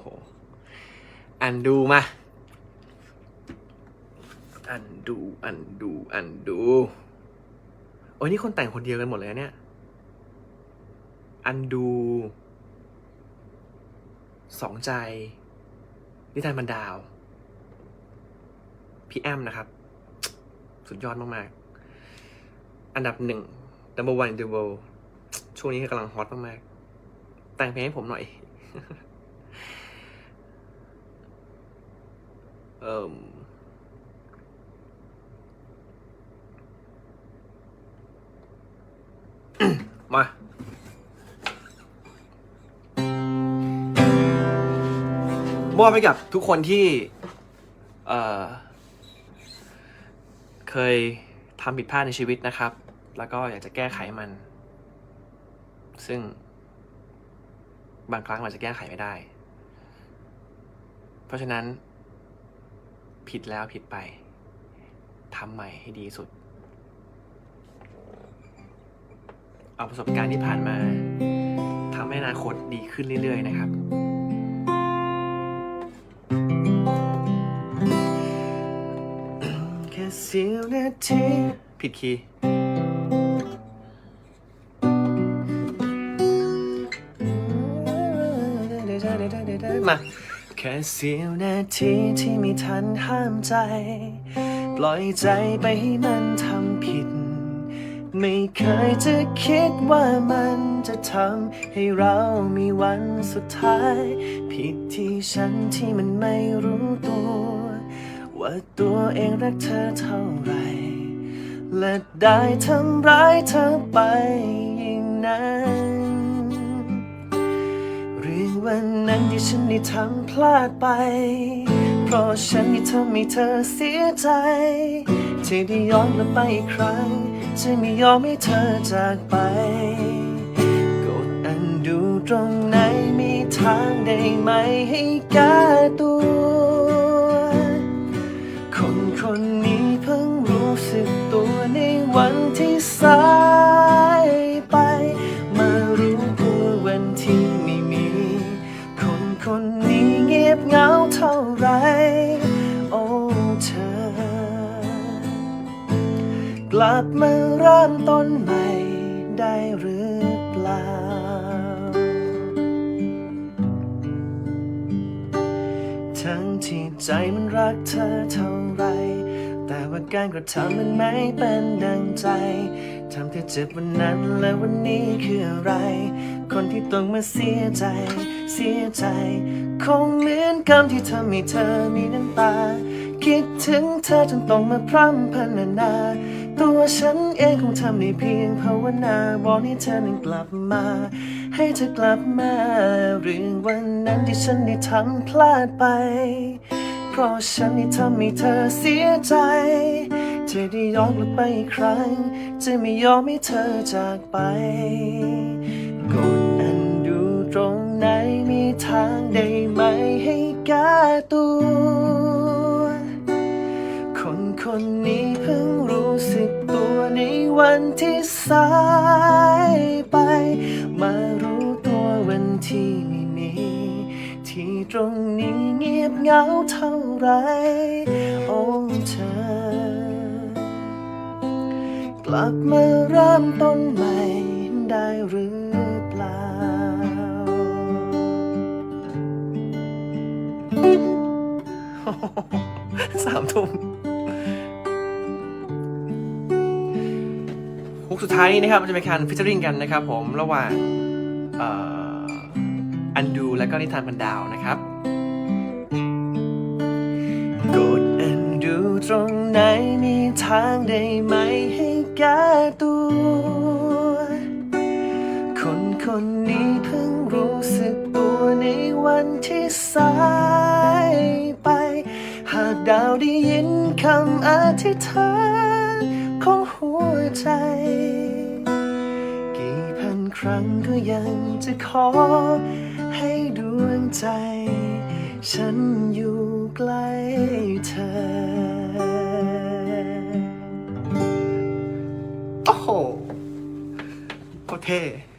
โหอันดูมา อันดู อันดู อันดู โอ้ยนี่คนแต่งคนเดียวกันหมดเลยเนี่ย อันดู สองใจ นิทานบันดาว พี่แอมนะครับ สุดยอดมากๆ อันดับหนึ่ง number one in the world ช่วงนี้กำลังฮอตมากๆ แต่งเพลงให้ผมหน่อย เอ่มมามอบไปกับทุกคนที่เอ่อเคยทำผิดพลาดในชีวิตนะครับ แล้วก็อยากจะแก้ไขมัน ซึ่งบางครั้งเราจะแก้ไขไม่ได้ เพราะฉะนั้น ผิดแล้วผิดไปทำใหม่ให้ดีสุด เอาประสบการณ์ที่ผ่านมาทำให้อนาคตดีขึ้นเรื่อย ๆ นะครับ แค่เสียวนาทีผิดคีย์ แค่เสี้ยวนาทีที่ไม่ทันห้ามใจ ปล่อยใจไปให้มันทำผิด ไม่เคยจะคิดว่ามันจะทำให้เรามีวันสุดท้าย ผิดที่ฉันที่มันไม่รู้ตัว ว่าตัวเองรักเธอเท่าไหรและได้ทำร้ายเธอไปยิ่งนั้น วันนั้นที่ฉันได้ทำพลาดไป เพราะฉันได้ทำให้เธอเสียใจ ที่ได้ย้อนกลับไปอีกครั้ง จะไม่ยอมให้เธอจากไป กดอันดูตรงไหนมีทางได้ไหมให้แก้ตัว คนคนนี้เพิ่งรู้สึกตัวในวันที่สา ไร โอ้เธอ กลับมาเริ่มต้นใหม่ได้หรือเปล่า ทั้งที่ใจมันรักเธอเท่าไรแต่ว่าการกระทำมันไม่เป็นดังใจ ทำเธอเจ็บวันนั้นและวันนี้คืออะไร คนที่ต้องมาเสียใจ เสียใจ คงเหมือนคำที่ทำให้เธอมีน้ำตา คิดถึงเธอจนต้องมาพร่ำพรรณนา ตัวฉันเองคงทำได้เพียงภาวนาบอกให้เธอนั้นกลับมา ให้เธอกลับมาเรื่องวันนั้นที่ฉันได้ทำพลาดไป เพราะฉันได้ทำให้เธอเสียใจเธอได้ย้อนกลับไปอีกครั้ง จะไม่ยอมให้เธอจากไป คนนนี้เพิ่งรู้สึกตัวในวันที่สายไป มารู้ตัววันที่ไม่มี ที่ตรงนี้เงียบเหงาเท่าไร โอ้เธอ กลับมาเริ่มต้นใหม่ได้หรือเปล่าสามทุ่ม สุดท้ายนี้นะครับจะเป็นการฟิชเชอริงกันนะครับผมระหว่างอันดูและก็นิทานพันดาวนะครับกดอันดูตรงไหนมีทางได้ไหมให้แก้ตัว คนคนนี้เพิ่งรู้สึกตัวในวันที่สายไป หากดาวได้ยินคำอธิษฐาน หัวใจ กี่พันครั้งก็ยังจะขอ ให้ดวงใจ ฉันอยู่ใกล้เธอ โอ้โหโคตรเท่